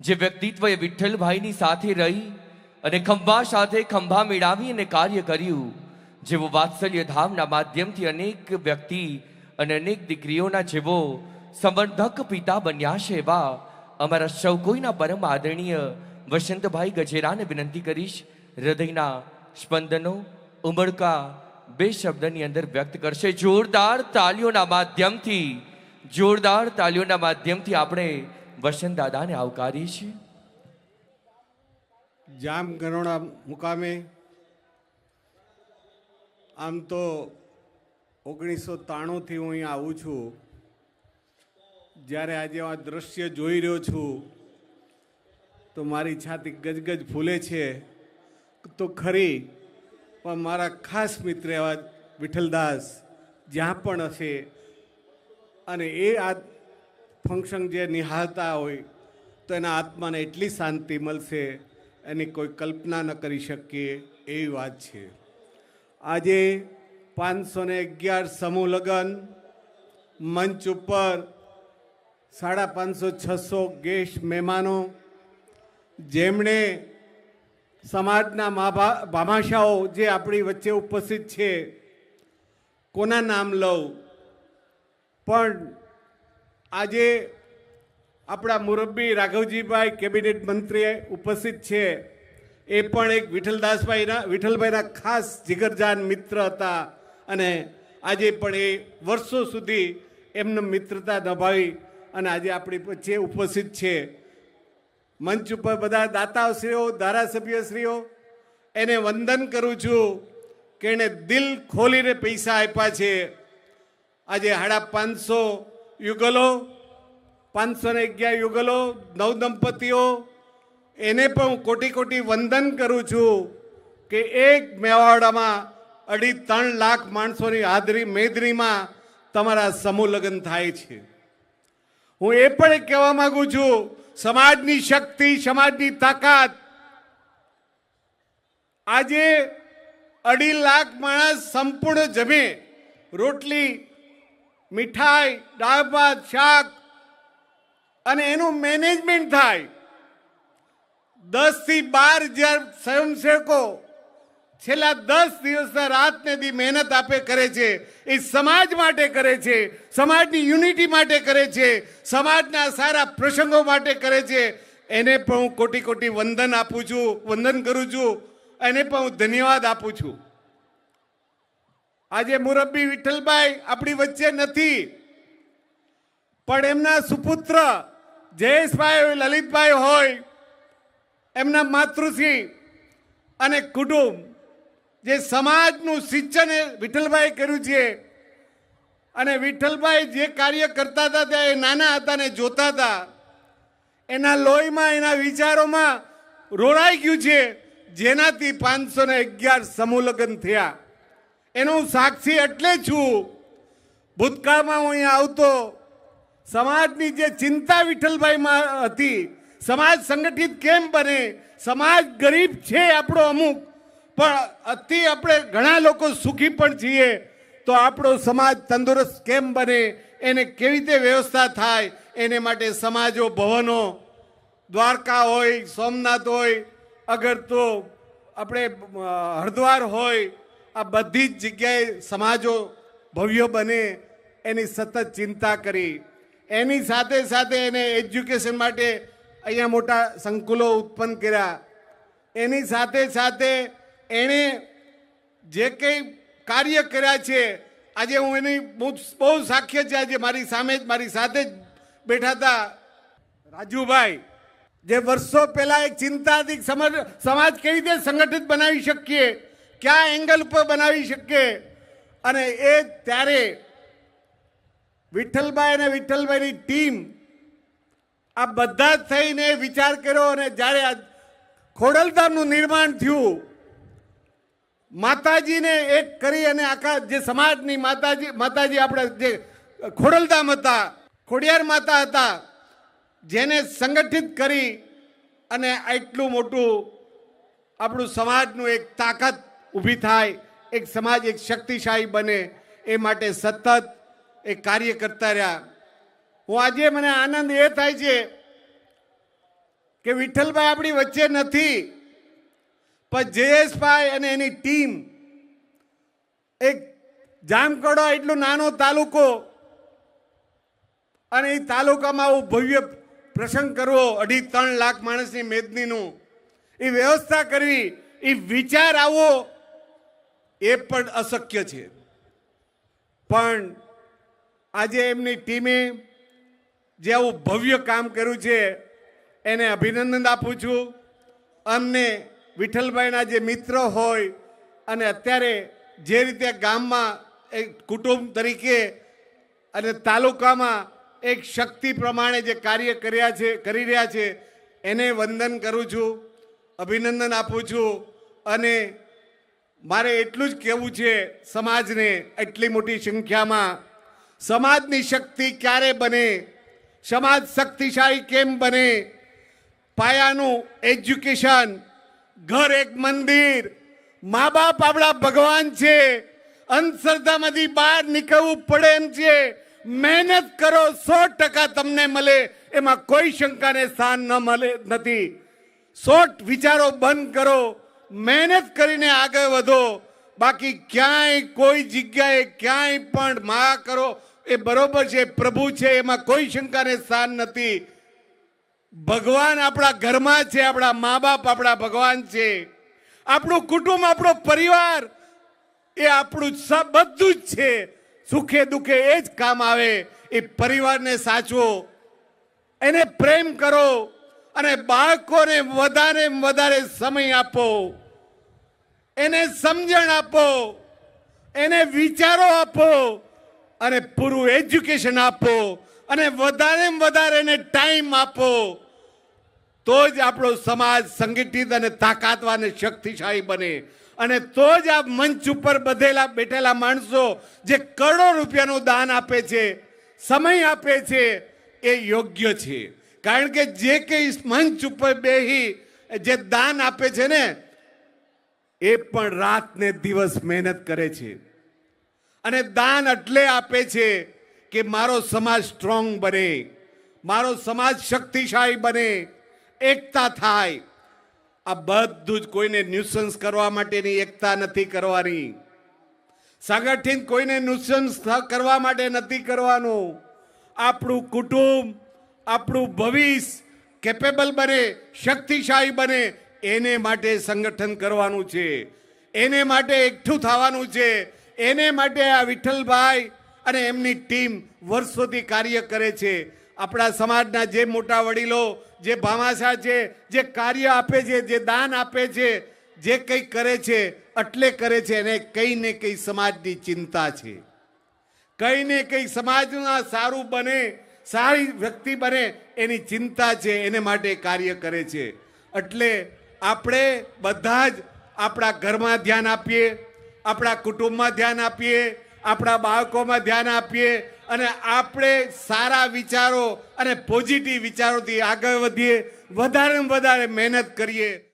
જે વ્યક્તિત્વએ વિઠ્ઠલભાઈની સાથે રહી અને ખંભા સાથે ખંભા મેળાવી અને કાર્ય કર્યું, જેવો વાત્સલ્ય ધામના માધ્યમથી અનેક વ્યક્તિ અને અનેક દીકરીઓના જેવો સંવર્ધક પિતા બન્યા છે એવા અમારા સૌ કોઈના પરમ આદરણીય વસંતભાઈ ગજેરાને વિનંતી કરીશ, હૃદયના સ્પંદનો ઉમળકા બે શબ્દની અંદર વ્યક્ત કરશે. જોરદાર તાલીઓના માધ્યમથી, જોરદાર તાલીઓના માધ્યમથી આપણે વસંત દાદાને આવકારીએ છીએ. જામ ગરોણા મુકામે આમ તો ઓગણીસો ત્રાણુંથી હું અહીંયા આવું છું. જ્યારે આજે આ દ્રશ્ય જોઈ રહ્યો છું, તો મારી છાતી ગજગજ ફૂલે છે. તો ખરી, પણ મારા ખાસ મિત્ર એવા વિઠ્ઠલદાસ જ્યાં પણ હશે અને એ આ ફંક્શન જે નિહાળતા હોય, તો એના આત્માને એટલી શાંતિ મળશે, એની કોઈ કલ્પના ન કરી શકીએ, એવી વાત છે. આજે પાંચસો ને અગિયાર સમૂહ લગ્ન, મંચ ઉપર સાડા પાંચસો છસો ગેસ્ટ મહેમાનો, જેમણે સમાજના માભા ભામાશાઓ જે આપણી વચ્ચે ઉપસ્થિત છે, કોના નામ લઉં? પણ આજે આપણા મુરબ્બી રાઘવજીભાઈ કેબિનેટ મંત્રીએ ઉપસ્થિત છે. એ પણ એક વિઠ્ઠલદાસભાઈના વિઠ્ઠલભાઈના ખાસ જીગરજાન મિત્ર હતા અને આજે પણ એ વર્ષો સુધી એમને મિત્રતા દબાવી અને આજે આપણી વચ્ચે ઉપસ્થિત છે. મંચ ઉપર બધા દાતાશ્રીઓ, ધારાસભ્યશ્રીઓ, એને વંદન કરું છું કે એણે દિલ ખોલીને પૈસા આપ્યા છે. આજે સાડા પાંચસો યુગલો, પાંચસો ને અગિયાર યુગલો, નવ દંપતીઓ, એને પણ હું કોટી કોટી વંદન કરું છું કે એક મેવાડામાં અઢી ત્રણ લાખ માણસોની હાજરી મેદરીમાં તમારા સમૂહ લગ્ન થાય છે. હું એ પણ કહેવા માંગુ છું, સમાજની શક્તિ, સમાજની તાકાત. આજે અઢી લાખ માણસ સંપૂર્ણ જમે, રોટલી મીઠાઈ, દાળ ભાત, શાક અને એનું મેનેજમેન્ટ થાય. દસથી બાર હજાર સ્વયંસેવકો છેલ્લા દસ દિવસના રાત ને દી મહેનત આપે કરે છે, એ સમાજ માટે કરે છે, સમાજની યુનિટી માટે કરે છે, સમાજના સારા પ્રસંગો માટે કરે છે. એને પણ હું કોટી કોટી વંદન આપું છું, વંદન કરું છું, એને પણ હું ધન્યવાદ આપું છું. આજે મુરબ્બી વિઠ્ઠલભાઈ આપણી વચ્ચે નથી. પણ એમના સુપુત્ર જયેશભાઈ હોય, લલિતભાઈ હોય, એમના માતૃશ્રી અને કુટુંબ જે સમાજનું સિંચન એ વિઠ્ઠલભાઈ કર્યું છે. અને વિઠ્ઠલભાઈ જે કાર્ય કરતા હતા ત્યાં એ નાના હતા ને જોતા હતા. એના લોહીમાં, એના વિચારોમાં રોડાઈ ગયું છે. જેનાથી પાંચસો ને અગિયાર સમૂહ લગ્ન થયા. એનો સાક્ષી એટલે છું. ભૂતકાળમાં હું અહીંયા આવતો, સમાજની જે ચિંતા વિઠ્ઠલભાઈમાં હતી, સમાજ સંગઠિત કેમ બને? સમાજ ગરીબ છે આપણો અમુક, પણ અતિ આપણે ઘણા લોકો સુખી પણ છીએ. તો આપણો સમાજ તંદુરસ્ત કેમ બને? એને કેવી રીતે વ્યવસ્થા થાય? એને માટે સમાજો, ભવનો, દ્વારકા હોય, સોમનાથ હોય, અગર તો આપણે હરિદ્વાર હોય આ બધી જ જગ્યાએ સમાજો ભવ્ય બને, એની સતત ચિંતા કરી. એની સાથે સાથે એને એજ્યુકેશન માટે અહીંયા મોટા સંકુલો ઉત્પન્ન કર્યા. એની સાથે સાથે એણે જે કંઈ કાર્ય કર્યા છે, આજે હું એની બહુ બહુ સાક્ષ્ય છે, આજે મારી સામે જ, મારી સાથે જ બેઠા હતા. રાજુભાઈ, જે વર્ષો પહેલાં એક ચિંતા હતી સમાજ સમાજ કેવી રીતે સંગઠિત બનાવી શકીએ? કયા એંગલ પર બનાવી શકીએ? અને એ ત્યારે વિઠ્ઠલભાઈ અને વિઠ્ઠલભાઈની ટીમ આ બધા જ થઈને વિચાર કર્યો અને જ્યારે આ ખોડલધામનું નિર્માણ થયું, માતાજીને એક કરી અને આખા જે સમાજની માતાજી માતાજી આપણે જે ખોડલધામ હતા, ખોડિયાર માતા હતા, જેને સંગઠિત કરી અને આટલું મોટું આપણું સમાજનું એક તાકાત ઊભી થાય, એક સમાજ એક શક્તિશાળી બને, એ માટે સતત એ કાર્ય કરતા રહ્યા. હું આજે મને આનંદ એ થાય છે કે વિઠ્ઠલભાઈ આપણી વચ્ચે નથી, પણ જયેશભાઈ અને એની ટીમ એક જામકડો એટલો નાનો તાલુકો અને એ તાલુકામાં આવું ભવ્ય પ્રસંગ કરવો, અઢી ત્રણ લાખ માણસની મેદનીનું, એ વ્યવસ્થા કરવી, એ વિચાર આવો એ પણ અશક્ય છે. પણ આજે એમની ટીમે જે આવું ભવ્ય કામ કર્યું છે, એને અભિનંદન આપું છું. અમને વિઠ્ઠલભાઈના જે મિત્ર હોય અને અત્યારે જે રીતે ગામમાં એક કુટુંબ તરીકે અને તાલુકામાં એક શક્તિ પ્રમાણે જે કાર્ય કર્યા છે, કરી રહ્યા છે, એને વંદન કરું છું, અભિનંદન આપું છું અને મારે એટલું જ કહેવું છે, સમાજને એટલી મોટી સંખ્યામાં. સમાજની શક્તિ ક્યારે બને? સમાજ શક્તિશાળી કેમ બને? પાયાનું એજ્યુકેશન, ઘર એક મંદિર મા બાપ આપણા ભગવાન છે. અંધશ્રદ્ધામાંથી બહાર નીકળવું પડે એમ છે. મહેનત કરો, સો ટકા તમને મળે. એમાં કોઈ શંકાને સ્થાન ન મળે, નથી. શોર્ટ વિચારો બંધ કરો. મહેનત કરીને આગળ વધો. બાકી ક્યાંય કોઈ જગ્યાએ ક્યાંય પણ મા કરો, એ બરોબર છે, પ્રભુ છે, એમાં કોઈ શંકાને સ્થાન નથી. ભગવાન આપણા ઘરમાં છે, આપણા મા બાપ આપણા ભગવાન છે. આપણું કુટુંબ, આપણો પરિવાર, એ આપણું બધું જ છે. સુખે દુઃખે એ જ કામ આવે. એ પરિવારને સાચવો. એને પ્રેમ કરો. અને બાળકોને વધારે વધારે સમય આપો. એને સમજણ આપો. એને વિચારો આપો. અને પૂરું એજ્યુકેશન આપો. અને વધારે વધારે એને ટાઈમ આપો. તો જ આપણો સમાજ સંગઠિત અને તાકાતવાર અને શક્તિશાળી બને. અને તો જ આ મંચ ઉપર બધેલા બેઠેલા માણસો જે કરોડો રૂપિયાનું દાન આપે છે, સમય આપે છે, એ યોગ્ય છે. કારણ કે જે કંઈ મંચ ઉપર બેહી, જે દાન આપે છે ને, એ પણ રાત ને દિવસ મહેનત કરે છે. અને દાન એટલે આપે છે કે મારો સમાજ સ્ટ્રોંગ બને, મારો સમાજ શક્તિશાળી બને, એકતા થાય. આ બધું જ કોઈને ન્યુસન્સ કરવા માટેની એકતા નથી કરવાની. સંગઠિત કોઈને ન્યુસન્સ કરવા માટે નથી કરવાનું. આપણું કુટુંબ આપણું ભવિષ્ય કેપેબલ બને, શક્તિશાળી બને, એને માટે સંગઠન કરવાનું છે. એને માટે એકઠું થવાનું છે. એને માટે આ વિઠ્ઠલભાઈ અને એમની ટીમ વર્ષોથી કાર્ય કરે છે. આપણા સમાજના જે મોટા વડીલો, જે ભામાશા છે, જે કાર્ય આપે છે, જે દાન આપે છે, જે કંઈ કરે છે, એટલે કરે છે, એને કંઈ ને કંઈ સમાજની ચિંતા છે. કંઈ ને કંઈ સમાજમાં સારું બને સારી વ્યક્તિ બને, એની ચિંતા છે, એને માટે કાર્ય કરે છે. એટલે આપણે બધા જ આપણા ઘરમાં ધ્યાન આપીએ, આપણા કુટુંબમાં ધ્યાન આપીએ, આપણા બાળકોમાં ધ્યાન આપીએ અને આપણે સારા વિચારો અને પોઝિટિવ વિચારોથી આગળ વધીએ વધારે વધારે મહેનત કરીએ.